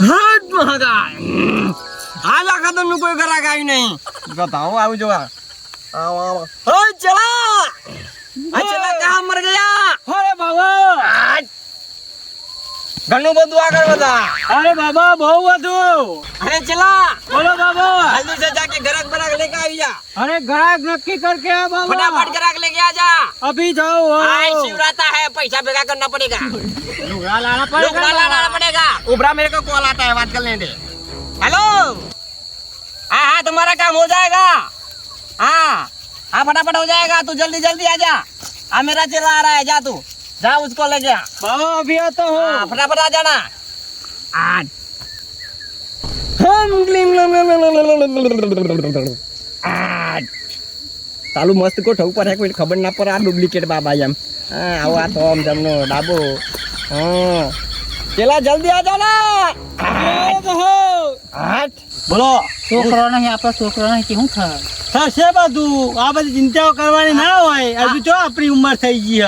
હટ મહારાજ. આલા ખાતરનું કોઈ ગ્રાહક આવ્યું નહીં. બતાવો આવું જોવા. આવો આવો ઓય ચલા! આ ચલા કહાં મર ગયા. અરે બાબા. ઘણું બધું આગળ વધા અરે બાબા બહુ બધું અરે ચલા બોલો બાબા जल्दी से जाके ग्राहक बराक लेके आई जा अरे ग्राहक नक्की करके आ बाबा फटाफट ग्राहक लेके आ जा अभी जाओ आज शिवराता है पैसा भेगा करना पड़ेगा लुगड़ा लाना लुगड़ा लाना पड़ेगा उबरा मेरे को कॉल आता है बात कर लेने दे हेलो हाँ हाँ तुम्हारा काम हो जाएगा हाँ हाँ फटाफट हो जाएगा तू जल्दी जल्दी आ जा हाँ मेरा चला आ रहा है जा तू जा उसको ले जा बाबा अभी आता हूँ हाँ, फटाफट आ जाना आज આજ. તાલું મસ્ત ગોઠવ ઉપર હે કોઈ ખબર ના પડે આ ડુપ્લિકેટ બાબા એમ હા આવો આ તો આમ જમનો ડાબો હા પેલા જલ્દી આ જાઓ ને આઠ બોલો છોકરો નહીં આપણો છોકરો નહીં કે શું થાય થશે બધું. આ બધી ચિંતાઓ કરવાની ના હોય. હજુ જો આપણી ઉંમર થઈ ગઈ ઓ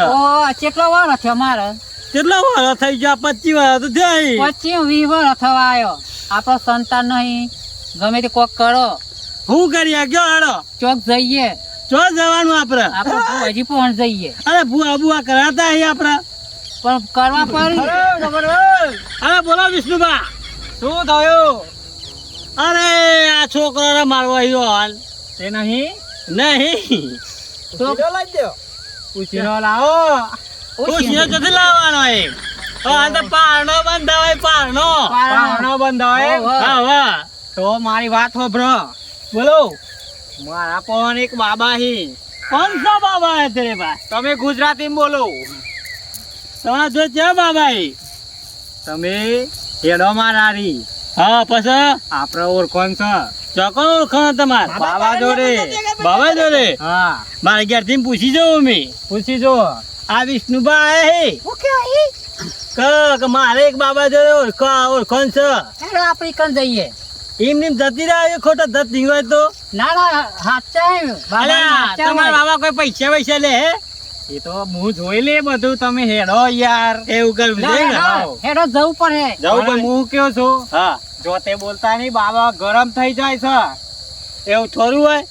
કેટલો વાર થયો મારે? કેટલો વાર થઈ ગયો? પચીસ વાર તો જાય પચીસ વીસ વાર થવા આવ્યો આપણો સંતાન નહીં. ગમે તે કોક કરો. હું કરીએ? કયો હાડો ચોક જઈએ. ચો જવાનું આપણે આપણે હજી પણ જઈએ. અરે ભૂઆ બુઆ કરાતા અહીં આપણે પણ કરવા પડી. અરે બોલો વિષ્ણુભા શું થયું? અરે આ છોકરો મારવા આવ્યો હાલ. તે નહીં? નહીં. તો ઉછીનો લાવો ઉછીનો કદી લાવવાનો એ. તો પારણો બંધાવાય પારણો. પારણો બંધાવાય હા હા. તો મારી વાત હોભરો બોલો. મારા પણ એક બાબા હી. કોણ સા બાબા હે તેરે પાસ? તમે ગુજરાતી બોલો. તમારા જો છે બાબા તમે હેડો મારારી હા પછી? આપણે ઓળખોન છે? ચોકોન ઓળખોન તમાર. બાબા જોડે બાબા જોડે હા. મારે ઘેરથી પૂછી જવું મેં પૂછી જો. આ વિષ્ણુભાઈ આયા હે? કે કે મારે એક બાબા જોડે ઓળખો ઓળખોન છે? હેડો આપણે કન જઈએ. એમ નેમ જતી રહ્યા ખોટા ધત હોય તો? ના ના હાચા તમારા. બાબા કોઈ પૈસા પૈસા લે હે? એ તો હું જોઈ લે બધું તમે હેડો યાર. એવું હાવ. હેડો જવું પડે. જવું પણ હું કયો છું? હા. જો તે બોલતા નહીં બાબા ગરમ થઈ જાય છે. એવું થોડું હોય?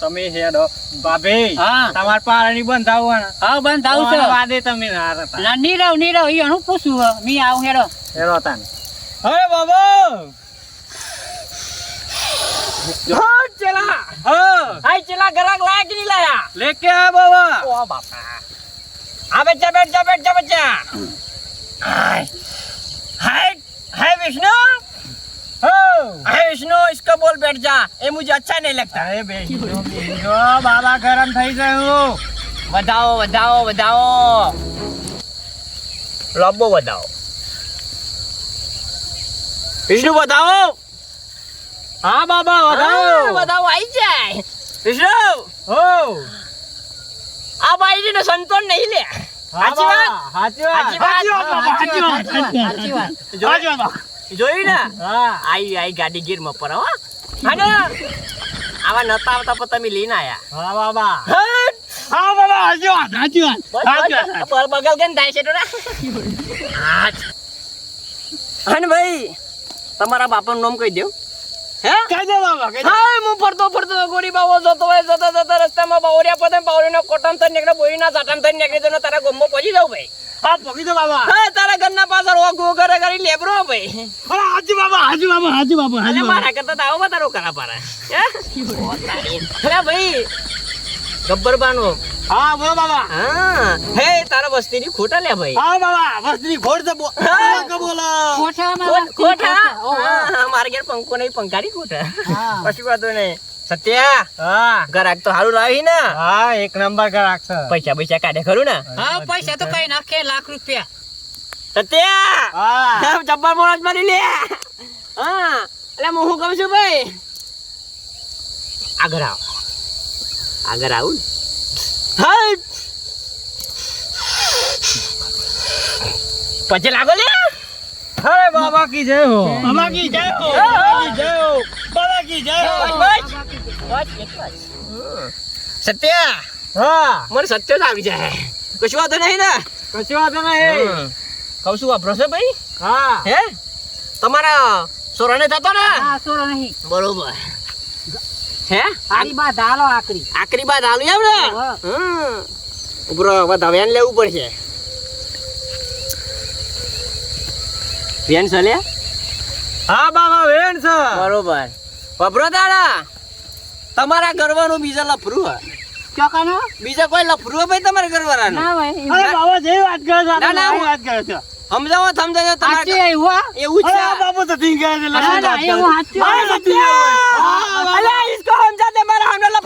તમે હેડો. બાબે હા. તમાર બંધ આવું હા બંધ આવું છે. વાદે તમે ના હતા ના નીરવ નીરવ ઈ હું પૂછું? મી આવું હેડો. હેડો તાન. હવે બાબા! हाँ, चला હા हाय चला ग्राहक लाया कि नहीं लाया લેકે આ બાબા ओ बापा हाँ बच्चा बैठ जा बैठ जा बच्चा हाय हाय हाय विष्णु हाय विष्णु इसको बोल बैठ जा ये मुझे अच्छा नहीं लगता અરે બેસજો બેસજો બાબા ગરમ થઈ ગયું વધાવો વધાવો વધાવો લંબો વધાવો વિષ્ણુ વધાવો હા બાબા હા, વધાવો. વધાવો આવી જાય. વિષ્ણુ હો. આ બાઈ નો સંતોન નહીં લે. સાચી વાત? સાચી વાત. સાચી વાત, સાચી વાત, સાચી વાત. જોઈ- ને? હા. આઈ આઈ ગાડી ગીરમાં પર હો. અને આવા નતા આવતા પણ તમે લઈને આયા. હા બાબા! હા બાબા સાચી વાત સાચી વાત. બસ, સાચી વાત. બસ, બગલ કેમ થાય છે તો ના? હાચ. અને ભાઈ તમારા બાપાનું નામ કહી દઉં ફરતો ફરતો ગોરી બાવો જતો હોય જતા જતા રસ્તામાં બાવરિયા પતે બાવરીનો કોટમ થઈ નીકળે બોરીના ચાટમ થઈને નીકળી તો તારા ગોમમાં પહોંચી જાવ ભાઈ. હા પકડી દે બાબા હા તારા ઘરના પાછળ ઓ ગો કરે કરી લેબરો ભાઈ. હા હાજી બાબા હાજી બાબા હાજી બાબા હાજી બાબા મારા કરતા તો આવો બતારો કરા પારા હે? ઓ ભાઈ ગબ્બર બાનો. હા બોલો બાબા. હા. હે તારા વસ્તીની ખોટા લે ભાઈ. હા બાબા વસ્તી ની હા. બોલો? ખોટ- વસ્તી ખોટા? મારા ઘેર પંખો નહીં પંખાડી ખોટા. હા. પછી વાતો નહીં. સત્યા હા. ગરાક તો સારું લાવી ને. હા એક નંબર ગ્રાહક છે. પૈસા પૈસા કાઢે ખરું ને. હા પૈસા તો કઈ નાખે લાખ રૂપિયા. સત્યા હા જબ્બર મોરજ મારી લે. હા એટલે હું શું કહું છું ભાઈ? આગળ આવ. આગળ આવું હા પછી લાગો લે. અરે બાબા કી જય હો. બાબા કી જય હો. બાબા કી જય હો. બાબા કી જય હો. સત્યા. હા. મને સત્ય જ આવી જાય. કશું વાંધો નહીં ને. કશું વાંધો નહીં. કહું છું વાપરો છે ભાઈ? હા. હે? તમારા સોરાને થતો ને? સોરો નહીં. બરોબર. હે? આકરી. બાદ બીજા લફરું બીજા કોઈ લફરું ભાઈ તમારે ગરવાના ના ભાઈ અરે ના સમજાવો સમજાવો તમારે એવું એવું છે. બાબુ તો ઠીક છે ના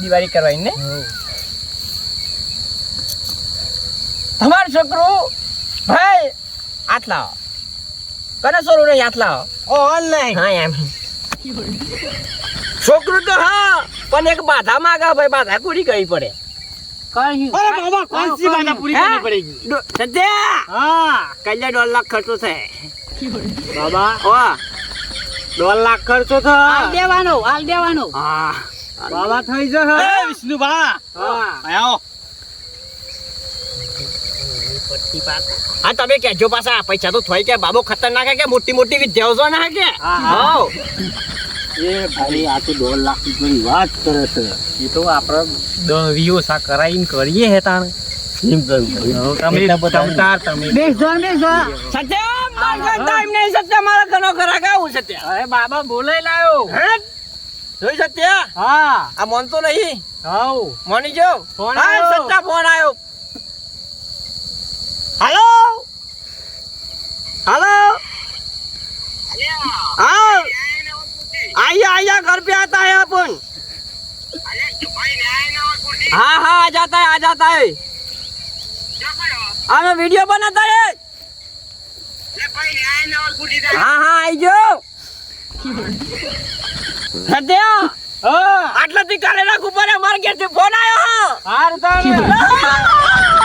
દિવાળી કરવાની ને? તમારો છોકરો ભાઈ હાથ લાવો કને સોરું નહીં હાથ લાવો ઓનલાઈન હા એમ. છોકરું તો હા પણ એક બાધા માગા ભાઈ બાધા પૂરી કરવી પડે. બાબા કલ્યા દોઢ લાખ ખર્ચો થાય. દોઢ લાખ ખર્ચો થયો. હાલ દેવાનો હાલ દેવાનો. હા. બાબા થઈ જશે. એ વિષ્ણુભા. હા. આવો. હા તમે કહેજો પાછા પૈસા તો થોય કે બાબો ખતરનાક કે મોટી મોટી વિદ્યાઓ છો ના કે? હા. એ ભાઈ આ તો દોઢ લાખ રૂપિયાની વાત કરે છે. એ તો આપણે વીઓ સા કરાઈને કરીએ હે તાણ. એમ તમે બેસો બેસો મારા ટાઈમ નહીં સત્ય મારા ઘણો ખરા કાવું સત્ય અરે બાબા બોલાઈ લાયો હે જોઈ સત્ય હા આ મોનતો નહીં હાઉ મોની જો ફોન હા આવ્યો. સત્ય ફોન આવ્યો હાલો હાલો हाँ आइए आइए घर पे आता है अपन हाँ हाँ आ जाता है आ जाता है हाँ मैं वीडियो बनाता है હા હા આવી જો સત્યા આટલાથી કાલે રાખું પડે મારા ઘેરથી ફોન આવ્યો હા.